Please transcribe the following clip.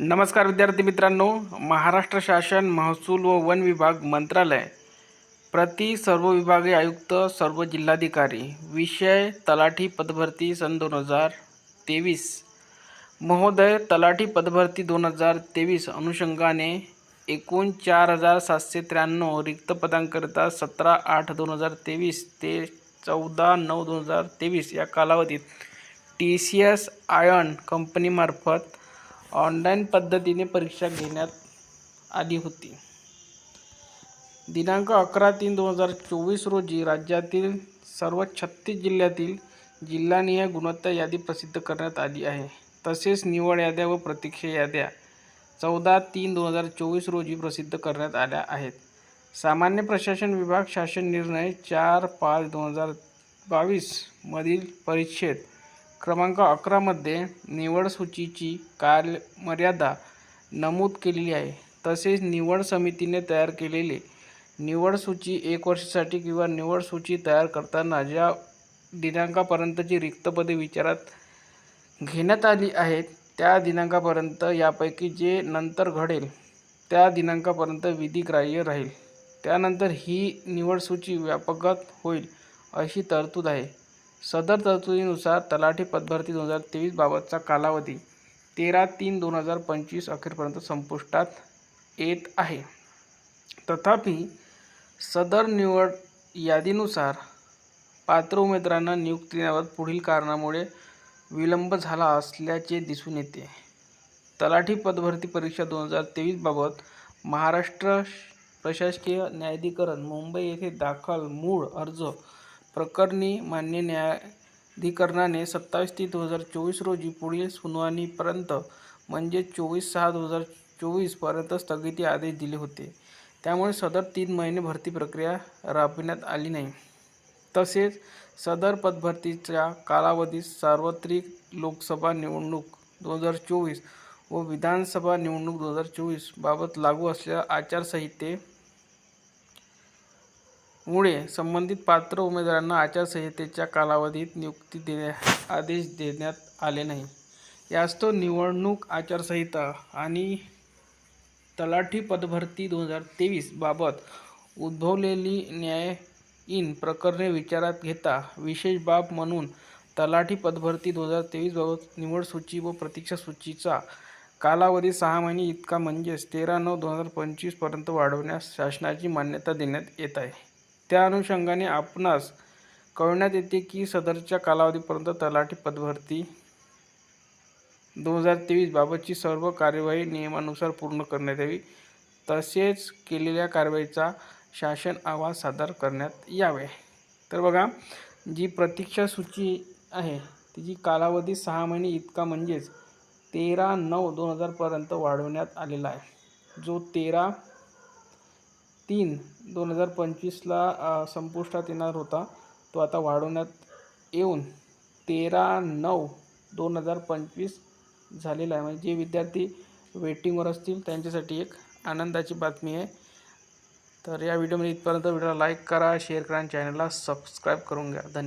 नमस्कार विद्यार्थी मित्रांनो महाराष्ट्र शासन महसूल व वन विभाग मंत्रालय प्रति सर्व विभागीय आयुक्त सर्व जिल्हाधिकारी विषय तलाठी पदभरती सन दोन हजार तेवीस महोदय तलाठी पदभरती दोन हजार तेवीस अनुषंगाने एकूण चार हजार सातशे त्र्याण्णव रिक्त पदांकरिता सतरा आठ दोन हजार तेवीस ते चौदा नऊ दोन हजार तेवीस या कालावधीत टी सी एस आयन कंपनीमार्फत ऑनलाईन पद्धतीने परीक्षा घेण्यात आली होती. दिनांक अकरा तीन दोन हजार चोवीस रोजी राज्यातील सर्व छत्तीस जिल्ह्यातील जिल्हानिहाय गुणवत्ता यादी प्रसिद्ध करण्यात आली आहे. तसेच निवड याद्या व प्रतीक्षा याद्या चौदा तीन दोन हजार चोवीस रोजी प्रसिद्ध करण्यात आल्या आहेत. सामान्य प्रशासन विभाग शासन निर्णय चार पाच दोन हजार बावीसमधील परिच्छेद क्रमांक अकरामध्ये निवड सूचीची कालमर्यादा नमूद केलेली आहे. तसेच निवड समितीने तयार केलेले निवड सूची एक वर्षासाठी किंवा निवड सूची तयार करताना ज्या दिनांकापर्यंतची रिक्त पदे विचारात घेण्यात आली आहेत त्या दिनांकापर्यंत यापैकी जे नंतर घडेल त्या दिनांकापर्यंत विधिग्राह्य राहील. त्यानंतर ही निवड सूची व्यापकत होईल अशी तरतूद आहे. सदर तरतुदीनुसार तलाठी पदभरती दोन हजार तेवीस बाबतचा कालावधी तेरा तीन दोन हजार पंचवीस अखेरपर्यंत संपुष्टात येत आहे. तथापि सदर निवड यादीनुसार पात्र उमेदवारांना नियुक्ती पुढील कारणामुळे विलंब झाला असल्याचे दिसून येते. तलाठी पदभरती परीक्षा दोन हजार तेवीसबाबत महाराष्ट्र प्रशासकीय न्यायाधिकरण मुंबई येथे दाखल मूळ अर्ज प्रकरणी मान्य न्यायाधिकरणाने सत्तावीस तीन दोन हजार चोवीस रोजी पुढील सुनावणीपर्यंत म्हणजे चोवीस सहा दोन हजार चोवीसपर्यंत स्थगिती आदेश दिले होते. त्यामुळे सदर तीन महिने भरती प्रक्रिया राबविण्यात आली नाही. तसेच सदर पदभरतीच्या कालावधीत सार्वत्रिक लोकसभा निवडणूक दोन हजार चोवीस व विधानसभा निवडणूक दोन हजार चोवीस बाबत लागू असलेल्या आचारसंहिते मुळे संबंधित पात्र उमेदवारांना आचारसंहितेच्या कालावधीत नियुक्ती देण्या आदेश देण्यात आले नाही. यास्तव निवडणूक आचारसंहिता आणि तलाठी पदभरती दोन हजार तेवीस बाबत उद्भवलेली न्यायीन प्रकरणे विचारात घेता विशेष बाब म्हणून तलाठी पदभरती दोन हजार तेवीस निवड सूची व प्रतीक्षा सूचीचा कालावधी सहा महिने इतका म्हणजेच तेरा नऊ दोन हजार पंचवीसपर्यंत वाढवण्यास शासनाची मान्यता देण्यात येत आहे. त्या अनुषंगाने आपणास कळवण्यात येते की सदरच्या कालावधीपर्यंत तलाठी पदभरती दोन हजार तेवीस बाबतची सर्व कार्यवाही नियमानुसार पूर्ण करण्यात यावी. तसेच केलेल्या कारवाईचा शासन अहवाल सादर करण्यात यावे. तर बघा जी प्रतीक्षा सूची आहे तिची कालावधी सहा महिने इतका म्हणजेच तेरा नऊ दोन हजारपर्यंत वाढवण्यात आलेला आहे. जो तेरा तीन दोन हजार पंचवीसला संपुष्टात येणार होता. तो आता वाढवण्यात येऊन तेरा नऊ दोन हजार पंचवीस झालेला आहे. म्हणजे जे विद्यार्थी वेटिंगवर असतील त्यांच्यासाठी एक आनंदाची बातमी आहे. तर या व्हिडिओमध्ये इथपर्यंत व्हिडिओला लाईक करा शेअर करा आणि चॅनलला सबस्क्राईब करून घ्या. धन्यवाद.